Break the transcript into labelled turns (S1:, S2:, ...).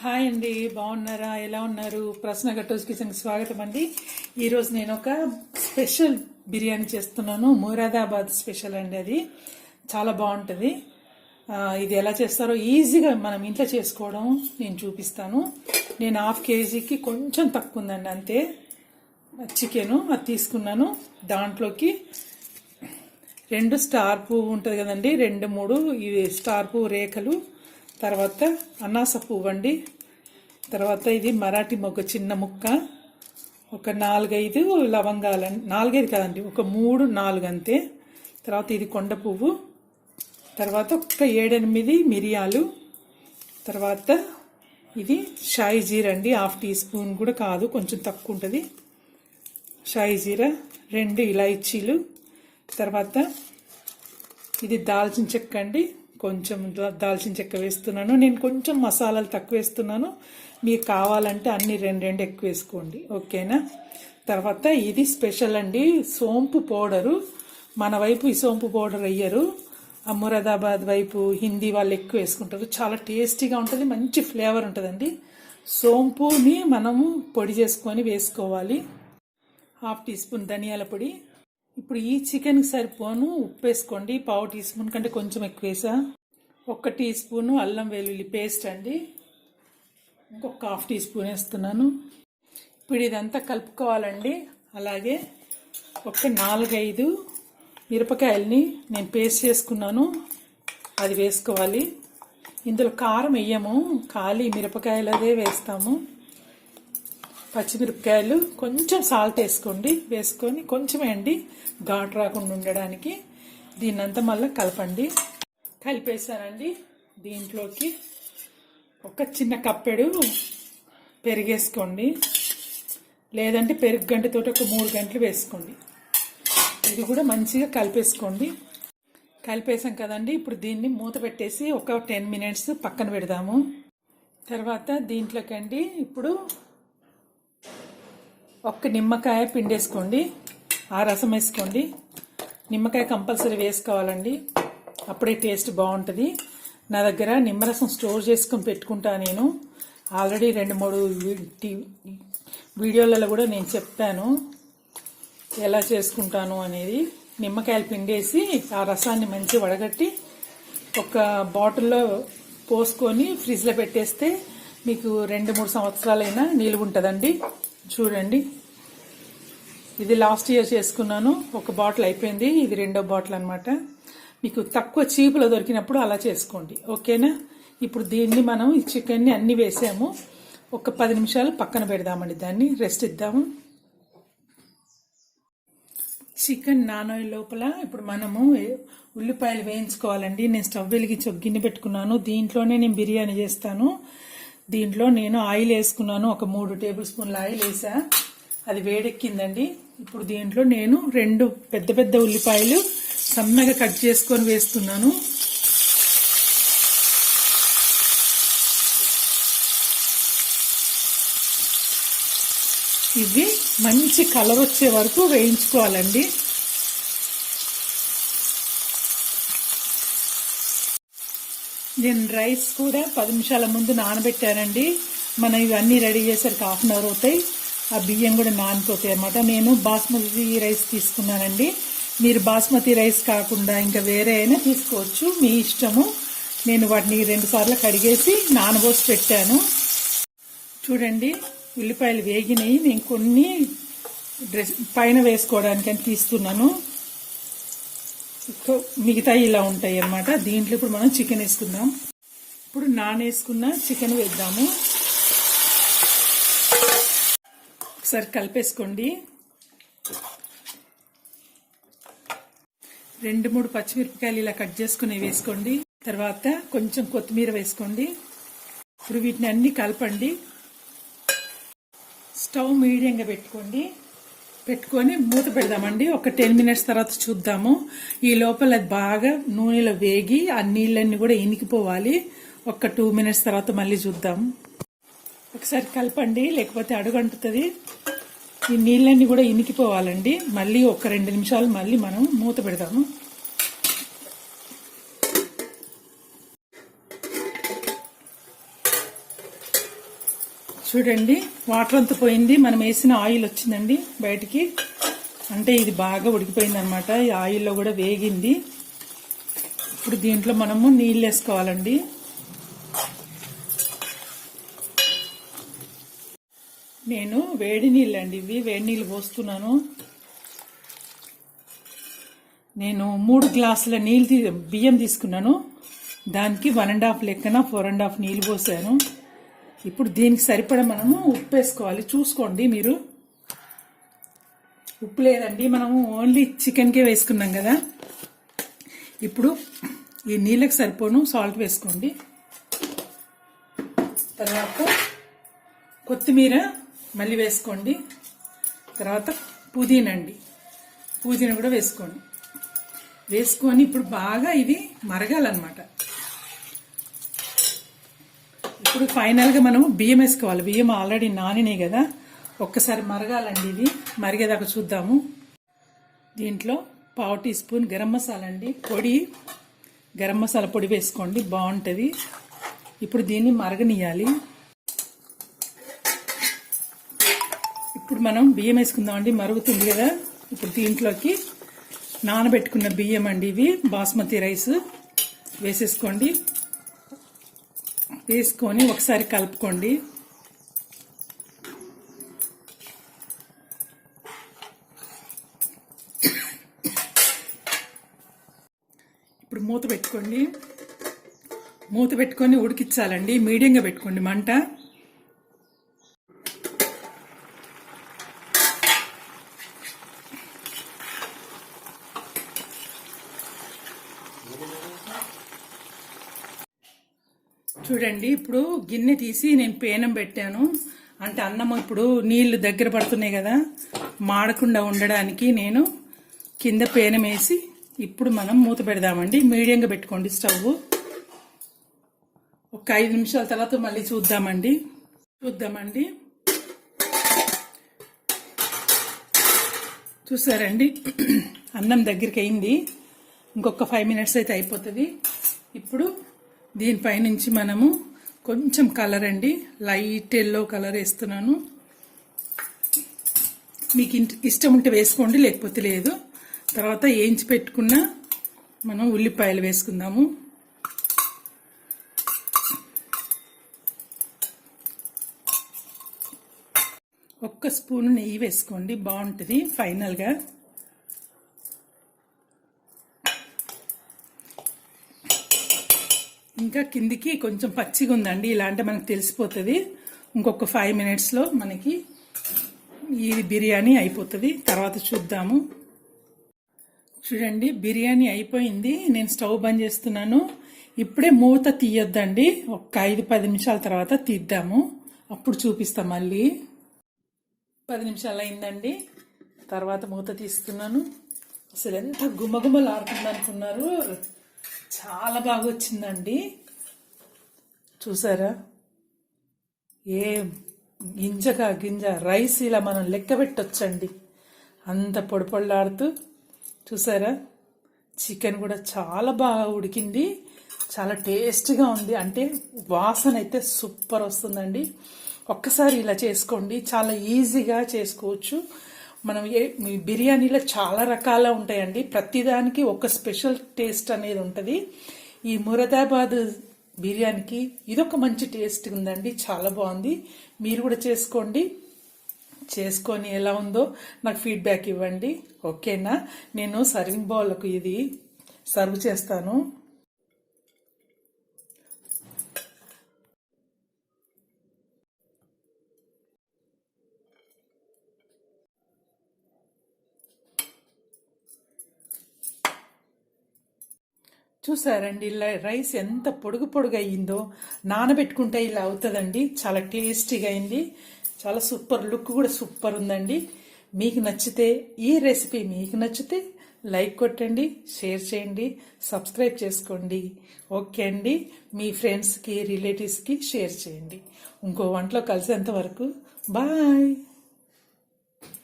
S1: Hi అండి బాగున్నారా? ఎలా ఉన్నారు? ప్రశ్న గట్టోస్ కిచెన్ స్వాగతం అండి. ఈరోజు నేను ఒక స్పెషల్ బిర్యానీ చేస్తున్నాను. మురాదాబాద్ స్పెషల్ అండి అది. చాలా బాగుంటుంది. ఇది ఎలా చేస్తారో ఈజీగా మనం ఇంట్లో చేసుకోవడం నేను చూపిస్తాను. నేను హాఫ్ కేజీకి కొంచెం తక్కువ ఉందండి అంతే. చికెను అది తీసుకున్నాను. దాంట్లోకి రెండు స్టార్ పువ్వు ఉంటుంది కదండి రెండు మూడు ఇవి స్టార్ పువ్వు రేఖలు. తర్వాత అనాస పువ్వు అండి తర్వాత ఇది మరాఠీ మొగ్గ చిన్న ముక్క ఒక నాలుగైదు లవంగాలు నాలుగైదు కదండి ఒక మూడు నాలుగు అంతే. తర్వాత ఇది కొండ పువ్వు తర్వాత ఒక ఏడెనిమిది మిరియాలు తర్వాత ఇది షాయి జీరా అండి హాఫ్ టీ స్పూన్ కూడా కాదు కొంచెం తక్కువ ఉంటుంది. షాయి జీరా రెండు ఇలాయచీలు తర్వాత ఇది దాల్చిన చెక్క అండి కొంచెం దాల్చిన చెక్క వేస్తున్నాను. నేను కొంచెం మసాలాలు తక్కువ వేస్తున్నాను. మీకు కావాలంటే అన్ని రెండు రెండు ఎక్కువ వేసుకోండి. ఓకేనా? తర్వాత ఇది స్పెషల్ అండి. సోంపు పౌడరు. మన వైపు ఈ సోంపు పౌడర్ వేయరు. అమురాదాబాద్ వైపు హిందీ వాళ్ళు ఎక్కువ వేసుకుంటారు. చాలా టేస్టీగా ఉంటుంది. మంచి ఫ్లేవర్ ఉంటుందండి. సోంపుని మనము పొడి చేసుకొని వేసుకోవాలి. హాఫ్ టీ స్పూన్ ధనియాల పొడి. ఇప్పుడు ఈ చికెన్కి సరిపోను ఉప్పు వేసుకోండి పావు టీ స్పూన్ కంటే కొంచెం ఎక్కువ వేసా. ఒక టీ స్పూను అల్లం వెల్లుల్లి పేస్ట్ అండి. ఇంకొక హాఫ్ టీ స్పూన్ వేస్తున్నాను. ఇప్పుడు ఇదంతా కలుపుకోవాలండి. అలాగే ఒక నాలుగైదు మిరపకాయల్ని నేను పేస్ట్ చేసుకున్నాను. అది వేసుకోవాలి. ఇందులో కారం వేయము. ఖాళీ మిరపకాయలదే వేస్తాము. పచ్చిమిరపకాయలు కొంచెం సాల్ట్ వేసుకోండి. వేసుకొని కొంచెం వేయండి. ఘాటు రాకుండా ఉండడానికి దీన్నంతా మళ్ళీ కలపండి. కలిపేసానండి దీంట్లోకి ఒక చిన్న కప్పెడు పెరిగేసుకోండి. లేదంటే పెరుగు గంటతో ఒక మూడు గంటలు వేసుకోండి. ఇది కూడా మంచిగా కలిపేసుకోండి. కలిపేసాం కదండి. ఇప్పుడు దీన్ని మూత పెట్టేసి ఒక టెన్ మినిట్స్ పక్కన పెడదాము. తర్వాత దీంట్లోకండి ఇప్పుడు ఒక్క నిమ్మకాయ పిండేసుకోండి. ఆ రసం వేసుకోండి. నిమ్మకాయ కంపల్సరీ వేసుకోవాలండి. అప్పుడే టేస్ట్ బాగుంటుంది. నా దగ్గర నిమ్మరసం స్టోర్ చేసుకొని పెట్టుకుంటా నేను. ఆల్రెడీ రెండు మూడు వీడియోలలో కూడా నేను చెప్పాను. ఎలా చేసుకుంటాను అనేది. నిమ్మకాయలు పిండేసి ఆ రసాన్ని మంచి వడగట్టి ఒక బాటిల్లో పోసుకొని ఫ్రిడ్జ్లో పెట్టేస్తే మీకు రెండు మూడు సంవత్సరాలైనా నిలువ ఉంటుందండి చూడండి. ఇది లాస్ట్ ఇయర్ చేసుకున్నాను. ఒక బాటిల్ అయిపోయింది. ఇది రెండో బాటిల్ అనమాట మీకు తక్కువ చీపులో దొరికినప్పుడు అలా చేసుకోండి. ఓకేనా? ఇప్పుడు దీన్ని మనం ఈ చికెన్ని అన్ని వేసాము. ఒక పది నిమిషాలు పక్కన పెడదామండి దాన్ని. రెస్ట్ ఇద్దాము. చికెన్ నానోయ్ లోపల ఇప్పుడు మనము ఉల్లిపాయలు వేయించుకోవాలండి. నేను స్టవ్ వెలిగించి ఒక గిన్నె పెట్టుకున్నాను. దీంట్లోనే నేను బిర్యానీ చేస్తాను. దీంట్లో నేను ఆయిల్ వేసుకున్నాను. ఒక మూడు టేబుల్ స్పూన్ల ఆయిల్ వేసా. అది వేడెక్కిందండి. ఇప్పుడు దీంట్లో నేను రెండు పెద్ద పెద్ద ఉల్లిపాయలు సన్నగా కట్ చేసుకొని వేస్తున్నాను. ఇవి మంచి కలర్ వచ్చే వరకు వేయించుకోవాలండి. నేను రైస్ కూడా పది నిమిషాల ముందు నానబెట్టానండి. మనం ఇవన్నీ రెడీ చేసరికి హాఫ్ అన్ అవర్ అవుతాయి. ఆ బియ్యం కూడా నానిపోతాయి అన్నమాట. నేను బాస్మతి రైస్ తీసుకున్నానండి. మీరు బాస్మతి రైస్ కాకుండా ఇంకా వేరే అయినా తీసుకోవచ్చు. మీ ఇష్టము. నేను వాటిని రెండు సార్లు కడిగేసి నానబోసి పెట్టాను. చూడండి ఉల్లిపాయలు వేగినాయి. నేను కొన్ని డ్రెస్ పైన వేసుకోవడానికి అని తీస్తున్నాను. ఇంకో మిగతా ఇలా ఉంటాయి అన్నమాట. దీంట్లో ఇప్పుడు మనం చికెన్ వేసుకుందాం. ఇప్పుడు నాన్ వేసుకున్న చికెన్ వేద్దాము. ఒకసారి కలిపేసుకోండి. రెండు మూడు పచ్చిమిరపకాయలు ఇలా కట్ చేసుకుని వేసుకోండి. తర్వాత కొంచెం కొత్తిమీర వేసుకోండి. ఇప్పుడు వీటిని అన్ని కలపండి. స్టవ్ మీడియంగా పెట్టుకోండి. పెట్టుకొని మూత పెడదామండి. ఒక టెన్ మినిట్స్ తర్వాత చూద్దాము. ఈ లోపల బాగా నూనెలో వేగి ఆ నీళ్ళన్నీ కూడా ఇనికిపోవాలి. ఒక టూ మినిట్స్ తర్వాత మళ్ళీ చూద్దాం. ఒకసారి కలపండి లేకపోతే అడుగంటుతుంది. ఈ నీళ్ళన్నీ కూడా ఇనికిపోవాలండి. మళ్ళీ ఒక రెండు నిమిషాలు మళ్ళీ మనం మూత పెడదాము. చూడండి వాటర్ అంతా పోయింది. మనం వేసిన ఆయిల్ వచ్చిందండి బయటికి. అంటే ఇది బాగా ఉడికిపోయింది అనమాట ఈ ఆయిల్లో కూడా వేగింది. ఇప్పుడు దీంట్లో మనము నీళ్ళు వేసుకోవాలండి. నేను వేడి నీళ్ళు అండి ఇవి వేడి నీళ్ళు పోస్తున్నాను. నేను మూడు గ్లాసుల నీళ్ళు తీ- బియ్యం తీసుకున్నాను. దానికి వన్ అండ్ హాఫ్ లెక్కన ఫోర్ అండ్ హాఫ్ నీళ్ళు పోసాను. ఇప్పుడు దీనికి సరిపడా మనము ఉప్పు వేసుకోవాలి. చూసుకోండి మీరు. ఉప్పు లేదండి. మనము ఓన్లీ చికెన్కే వేసుకున్నాం కదా. ఇప్పుడు ఈ నీళ్ళకి సరిపోను. సాల్ట్ వేసుకోండి. తర్వాత కొత్తిమీర మళ్ళీ వేసుకోండి. తర్వాత పుదీనా అండి. పుదీనా కూడా వేసుకోండి. వేసుకొని ఇప్పుడు బాగా ఇది మరగాలన్నమాట. ఇప్పుడు ఫైనల్గా మనం బియ్యం వేసుకోవాలి బియ్యం ఆల్రెడీ నానినాయి కదా. ఒక్కసారి మరగాలండి ఇది. మరిగేదాకా చూద్దాము. దీంట్లో పావు టీ స్పూన్ గరం మసాలా అండి. పొడి. గరం మసాలా పొడి వేసుకోండి. బాగుంటుంది. ఇప్పుడు దీన్ని మరగనియాలి. ఇప్పుడు మనం బియ్యం వేసుకుందామండి మరుగుతుంది కదా. ఇప్పుడు దీంట్లోకి నానబెట్టుకున్న బియ్యం అండి ఇవి. బాస్మతి రైస్ వేసేసుకోండి. వేసుకొని ఒకసారి కలుపుకోండి. ఇప్పుడు మూత పెట్టుకోండి. మూత పెట్టుకొని ఉడికించాలండి. మీడియంగా పెట్టుకోండి మంట. చూడండి ఇప్పుడు గిన్నె తీసి నేను పేనం పెట్టాను. అంటే అన్నం ఇప్పుడు నీళ్ళు దగ్గర పడుతున్నాయి కదా మాడకుండా ఉండడానికి నేను కింద పేనం వేసి ఇప్పుడు మనం మూత పెడదామండి. మీడియంగా పెట్టుకోండి స్టవ్. ఒక ఐదు నిమిషాల తర్వాత మళ్ళీ చూద్దామండి. చూద్దామండి. చూసారండి? అన్నం దగ్గరికి అయింది. ఇంకొక ఫైవ్ మినిట్స్ అయితే అయిపోతుంది. ఇప్పుడు దీనిపైనుంచి మనము కొంచెం కలర్ అండి. లైట్ ఎల్లో కలర్ వేస్తున్నాను. మీకు ఇష్టం ఉంటే వేసుకోండి లేకపోతే లేదు. తర్వాత వేయించి పెట్టుకున్న మనం ఉల్లిపాయలు వేసుకుందాము. ఒక్క స్పూన్ నెయ్యి వేసుకోండి బాగుంటుంది ఫైనల్గా. ఇంకా కిందికి కొంచెం పచ్చిగా ఉందండి. ఇలా అంటే మనకు తెలిసిపోతుంది. ఇంకొక ఫైవ్ మినిట్స్లో మనకి ఇది బిర్యానీ అయిపోతుంది. తర్వాత చూద్దాము. చూడండి బిర్యానీ అయిపోయింది. నేను స్టవ్ బంద్ చేస్తున్నాను. ఇప్పుడే మూత తీయొద్దండి. ఒక ఐదు పది నిమిషాల తర్వాత తీద్దాము. అప్పుడు చూపిస్తాం మళ్ళీ. పది నిమిషాలు అయిందండి. తర్వాత మూత తీస్తున్నాను. అసలు ఎంత గుమ్మగుమ్మలు ఆడుతుంది అనుకున్నారు చాలా బాగా వచ్చిందండి. చూసారా? ఏ గింజగా గింజ రైస్ ఇలా మనం లెక్క పెట్టొచ్చండి. అంత పొడిపొళ్ళాడుతూ చూసారా? చికెన్ కూడా చాలా బాగా ఉడికింది. చాలా టేస్ట్గా ఉంది. అంటే వాసన అయితే సూపర్ వస్తుందండి. ఒక్కసారి ఇలా చేసుకోండి. చాలా ఈజీగా చేసుకోవచ్చు. మనం ఏ బిర్యానీలో చాలా రకాల ఉంటాయండి. ప్రతిదానికి ఒక స్పెషల్ టేస్ట్ అనేది ఉంటుంది. ఈ మురదాబాద్ బిర్యానీకి ఇదొక మంచి టేస్ట్ ఉందండి. చాలా బాగుంది. మీరు కూడా చేసుకోండి. చేసుకొని ఎలా ఉందో నాకు ఫీడ్బ్యాక్ ఇవ్వండి. ఓకేనా? నేను సర్వింగ్ బౌల్కు ఇది సర్వ్ చేస్తాను. చూసారండి ఇలా రైస్ ఎంత పొడుగు పొడుగు అయ్యిందో. నానబెట్టుకుంటే ఇలా అవుతుందండి. చాలా టేస్టీగా అయింది. చాలా సూపర్ లుక్ కూడా సూపర్ ఉందండి. మీకు నచ్చితే ఈ రెసిపీ మీకు నచ్చితే లైక్ కొట్టండి షేర్ చేయండి సబ్స్క్రైబ్ చేసుకోండి. ఓకే అండి. మీ ఫ్రెండ్స్కి రిలేటివ్స్కి షేర్ చేయండి. ఇంకో వంటలో కలిసేంత వరకు బాయ్!